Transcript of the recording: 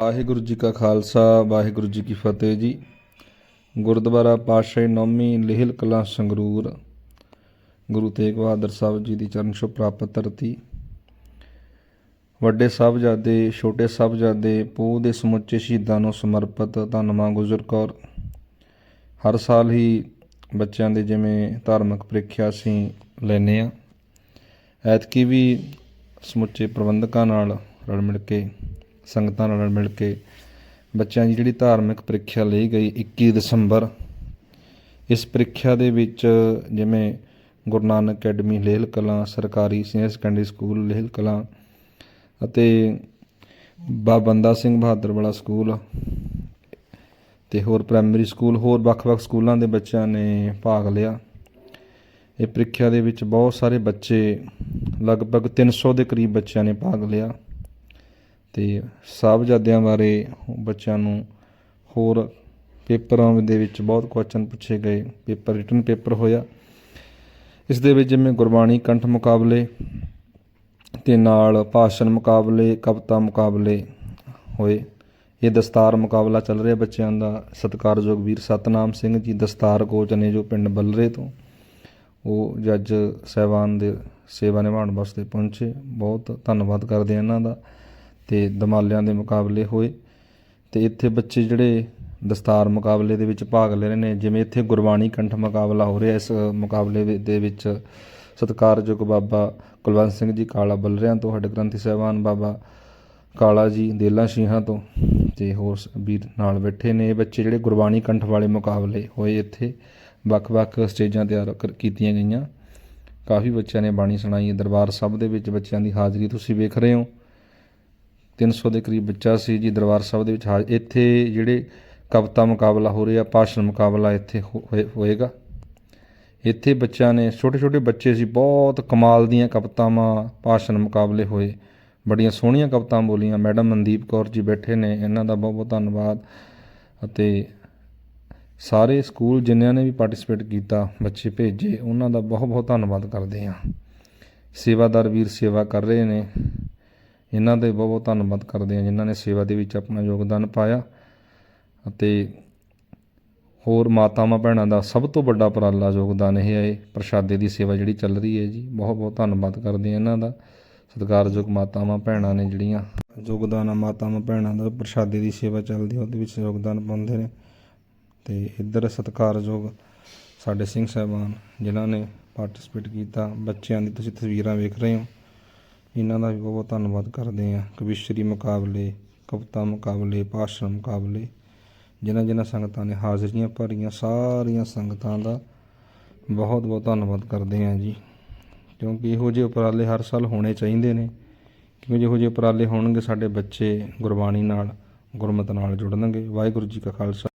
ਵਾਹਿਗੁਰੂ ਜੀ ਕਾ ਖਾਲਸਾ, ਵਾਹਿਗੁਰੂ ਜੀ ਕੀ ਫਤਿਹ ਜੀ। ਗੁਰਦੁਆਰਾ ਪਾਤਸ਼ਾਹੀ ਨੌਮੀ ਲੇਹਲ ਕਲਾਂ ਸੰਗਰੂਰ, ਗੁਰੂ ਤੇਗ ਬਹਾਦਰ ਸਾਹਿਬ ਜੀ ਦੀ ਚਰਨ ਛੋਹ ਪ੍ਰਾਪਤ ਧਰਤੀ। ਵੱਡੇ ਸਾਹਿਬਜ਼ਾਦੇ, ਛੋਟੇ ਸਾਹਿਬਜ਼ਾਦੇ, ਪੋਹ ਦੇ ਸਮੁੱਚੇ ਸ਼ਹੀਦਾਂ ਨੂੰ ਸਮਰਪਿਤ ਧੰਨਵਾਂ ਗੁਜਰ ਕੌਰ। ਹਰ ਸਾਲ ਹੀ ਬੱਚਿਆਂ ਦੇ ਜਿਵੇਂ ਧਾਰਮਿਕ ਪ੍ਰੀਖਿਆ ਅਸੀਂ ਲੈਂਦੇ ਆ ਐਤਕੀ ਵੀ ਸਮੁੱਚੇ ਪ੍ਰਬੰਧਕਾਂ ਨਾਲ ਰਲ ਮਿਲ ਕੇ ਸੰਗਤਾਂ ਨਾਲ ਮਿਲ ਕੇ ਬੱਚਿਆਂ ਦੀ ਜਿਹੜੀ ਧਾਰਮਿਕ ਪ੍ਰੀਖਿਆ ਲਈ ਗਈ 21 ਦਸੰਬਰ, ਇਸ ਪ੍ਰੀਖਿਆ ਦੇ ਵਿੱਚ ਜਿਵੇਂ ਗੁਰੂ ਨਾਨਕ ਅਕੈਡਮੀ, ਲੇਹਲ ਕਲਾਂ, ਸਰਕਾਰੀ senior secondary school, Lehal Kalan ਅਤੇ ਬਾਬੰਦਾ ਸਿੰਘ ਬਹਾਦਰ ਵਾਲਾ ਸਕੂਲ ਤੇ ਹੋਰ ਪ੍ਰਾਇਮਰੀ ਸਕੂਲ, ਹੋਰ ਵੱਖ-ਵੱਖ ਸਕੂਲਾਂ ਦੇ ਬੱਚਿਆਂ ਨੇ ਭਾਗ ਲਿਆ। ਇਹ ਪ੍ਰੀਖਿਆ ਦੇ ਵਿੱਚ ਬਹੁਤ ਸਾਰੇ ਬੱਚੇ ਲਗਭਗ 300 ਦੇ ਕਰੀਬ ਬੱਚਿਆਂ ਨੇ ਭਾਗ ਲਿਆ। ਤੇ ਸਾਹਿਬਜ਼ਾਦਿਆਂ ਬਾਰੇ ਬੱਚਿਆਂ ਨੂੰ ਹੋਰ ਪੇਪਰਾਂ ਦੇ ਵਿੱਚ ਬਹੁਤ ਕੁਐਸਚਨ ਪੁੱਛੇ ਗਏ, ਪੇਪਰ ਰਿਟਨ ਪੇਪਰ ਹੋਇਆ। ਇਸ ਦੇ ਵਿੱਚ ਜਿਵੇਂ ਗੁਰਬਾਣੀ ਕੰਠ ਮੁਕਾਬਲੇ ਤੇ ਨਾਲ ਭਾਸ਼ਣ ਮੁਕਾਬਲੇ, ਕਵਿਤਾ ਮੁਕਾਬਲੇ ਹੋਏ। ਇਹ ਦਸਤਾਰ ਮੁਕਾਬਲਾ ਚੱਲ ਰਿਹਾ ਬੱਚਿਆਂ ਦਾ। ਸਤਿਕਾਰਯੋਗ ਵੀਰ ਸਤਨਾਮ ਸਿੰਘ ਜੀ ਦਸਤਾਰ ਕੋਚ ਨੇ ਜੋ ਪਿੰਡ ਬੱਲਰੇ ਤੋਂ। ਉਹ ਜੱਜ ਸਹਿਬਾਨ ਦੇ ਸੇਵਾ ਨਿਭਾਉਣ ਵਾਸਤੇ ਪਹੁੰਚੇ। ਬਹੁਤ ਧੰਨਵਾਦ ਕਰਦੇ ਇਹਨਾਂ ਦਾ। ਤੇ ਦਮਾਲਿਆਂ ਦੇ ਮੁਕਾਬਲੇ ਹੋਏ ਤੇ ਇੱਥੇ ਬੱਚੇ ਜਿਹੜੇ ਦਸਤਾਰ ਮੁਕਾਬਲੇ ਦੇ ਵਿੱਚ ਭਾਗ ਲੈ ਰਹੇ ਨੇ, ਜਿਵੇਂ ਇੱਥੇ ਗੁਰਬਾਣੀ ਕੰਠ ਮੁਕਾਬਲਾ ਹੋ ਰਿਹਾ, ਇਸ ਮੁਕਾਬਲੇ ਦੇ ਵਿੱਚ ਸਤਿਕਾਰਯੋਗ ਬਾਬਾ ਕੁਲਵੰਤ ਸਿੰਘ ਜੀ ਕਾਲਾ ਬੱਲਰਿਆਂ ਤੋਂ ਹੱਡ ਗ੍ਰੰਥੀ ਸਾਹਿਬਾਨ ਬਾਬਾ ਕਾਲਾ ਜੀ ਦੇਲਾ ਸ਼ੀਹਾਂ ਤੋਂ ਤੇ ਹੋਰ ਸ- ਵੀਰ ਨਾਲ ਬੈਠੇ ਨੇ। ਇਹ ਬੱਚੇ ਜਿਹੜੇ ਗੁਰਬਾਣੀ ਕੰਠ ਵਾਲੇ ਮੁਕਾਬਲੇ ਹੋਏ ਇੱਥੇ, ਵੱਖ-ਵੱਖ ਸਟੇਜਾਂ ਤਿਆਰ ਕਰ- ਕੀਤੀਆਂ ਗਈਆਂ। ਕਾਫੀ ਬੱਚਿਆਂ ਨੇ ਬਾਣੀ ਸੁਣਾਈ ਹੈ। ਦਰਬਾਰ ਸਾਹਿਬ ਦੇ ਵਿੱਚ ਬੱਚਿਆਂ ਦੀ ਹਾਜ਼ਰੀ ਤੁਸੀਂ ਵੇਖ ਰਹੇ ਹੋ। 300 ਦੇ ਕਰੀਬ ਬੱਚਾ ਸੀ ਜੀ ਦਰਬਾਰ ਸਾਹਿਬ ਦੇ ਵਿੱਚ। ਹਾਜ਼- ਇੱਥੇ ਜਿਹੜੇ ਕਵਿਤਾ ਮੁਕਾਬਲਾ ਹੋ ਰਿਹਾ, ਭਾਸ਼ਣ ਮੁਕਾਬਲਾ ਇੱਥੇ ਹੋ- ਹੋਏ- ਹੋਏਗਾ। ਇੱਥੇ ਬੱਚਿਆਂ ਨੇ ਛੋਟੇ ਛੋਟੇ ਬੱਚੇ ਸੀ, ਬਹੁਤ ਕਮਾਲ ਦੀਆਂ ਕਵਿਤਾਵਾਂ, ਭਾਸ਼ਣ ਮੁਕਾਬਲੇ ਹੋਏ। ਬੜੀਆਂ ਸੋਹਣੀਆਂ ਕਵਿਤਾਵਾਂ ਬੋਲੀਆਂ। ਮੈਡਮ ਮਨਦੀਪ ਕੌਰ ਜੀ ਬੈਠੇ ਨੇ, ਇਹਨਾਂ ਦਾ ਬਹੁਤ ਬਹੁਤ ਧੰਨਵਾਦ। ਅਤੇ ਸਾਰੇ ਸਕੂਲ ਜਿਨ੍ਹਾਂ ਨੇ ਵੀ ਪਾਰਟਿਸਿਪੇਟ ਕੀਤਾ, ਬੱਚੇ ਭੇਜੇ, ਉਹਨਾਂ ਦਾ ਬਹੁਤ ਬਹੁਤ ਧੰਨਵਾਦ ਕਰਦੇ ਹਾਂ। ਸੇਵਾਦਾਰ ਵੀਰ ਸੇਵਾ ਕਰ ਰਹੇ ਨੇ। ਇਹਨਾਂ ਦੇ ਬਹੁਤ ਬਹੁਤ ਧੰਨਵਾਦ ਕਰਦੇ ਹਾਂ ਜਿਨ੍ਹਾਂ ਨੇ ਸੇਵਾ ਦੇ ਵਿੱਚ ਆਪਣਾ ਯੋਗਦਾਨ ਪਾਇਆ ਅਤੇ ਹੋਰ ਮਾਤਾਵਾਂ ਭੈਣਾਂ ਦਾ ਸਭ ਤੋਂ ਵੱਡਾ ਉਪਰਾਲਾ ਯੋਗਦਾਨ ਇਹ ਹੈ ਪ੍ਰਸ਼ਾਦੇ ਦੀ ਸੇਵਾ ਜਿਹੜੀ ਚੱਲ ਰਹੀ ਹੈ ਜੀ। ਬਹੁਤ ਬਹੁਤ ਧੰਨਵਾਦ ਕਰਦੇ ਹਾਂ ਇਹਨਾਂ ਦਾ। ਸਤਿਕਾਰਯੋਗ ਮਾਤਾਵਾਂ ਭੈਣਾਂ ਨੇ ਜਿਹੜੀਆਂ ਯੋਗਦਾਨ ਆ, ਮਾਤਾਵਾਂ ਭੈਣਾਂ ਦਾ ਪ੍ਰਸ਼ਾਦੇ ਦੀ ਸੇਵਾ ਚੱਲਦੀ ਹੈ, ਉਹਦੇ ਵਿੱਚ ਯੋਗਦਾਨ ਪਾਉਂਦੇ ਨੇ। ਤੇ ਇੱਧਰ ਸਤਿਕਾਰਯੋਗ ਸਾਡੇ ਸਿੰਘ ਸਾਹਿਬਾਨ, ਜਿਨ੍ਹਾਂ ਨੇ ਪਾਰਟਿਸਿਪੇਟ ਕੀਤਾ। ਬੱਚਿਆਂ ਦੀ ਤੁਸੀਂ ਤਸਵੀਰਾਂ ਵੇਖ ਰਹੇ ਹੋ। ਇਹਨਾਂ ਦਾ ਵੀ ਬਹੁਤ ਬਹੁਤ ਧੰਨਵਾਦ ਕਰਦੇ ਹਾਂ। ਕਵਿਸ਼ਰੀ ਮੁਕਾਬਲੇ, ਕਵਿਤਾ ਮੁਕਾਬਲੇ, ਭਾਸ਼ਣ ਮੁਕਾਬਲੇ, ਜਿਨ੍ਹਾਂ ਜਿਨ੍ਹਾਂ ਸੰਗਤਾਂ ਨੇ ਹਾਜ਼ਰੀਆਂ ਭਰੀਆਂ, ਸਾਰੀਆਂ ਸੰਗਤਾਂ ਦਾ ਬਹੁਤ ਬਹੁਤ ਧੰਨਵਾਦ ਕਰਦੇ ਹਾਂ ਜੀ। ਕਿਉਂਕਿ ਇਹੋ ਜਿਹੇ ਉਪਰਾਲੇ ਹਰ ਸਾਲ ਹੋਣੇ ਚਾਹੀਦੇ ਨੇ। ਕਿਉਂਕਿ ਜਿਹੋ ਜਿਹੇ ਉਪਰਾਲੇ ਹੋਣਗੇ, ਸਾਡੇ ਬੱਚੇ ਗੁਰਬਾਣੀ ਨਾਲ, ਗੁਰਮਤ ਨਾਲ ਜੁੜਨਗੇ। ਵਾਹਿਗੁਰੂ ਜੀ ਕਾ ਖਾਲਸਾ।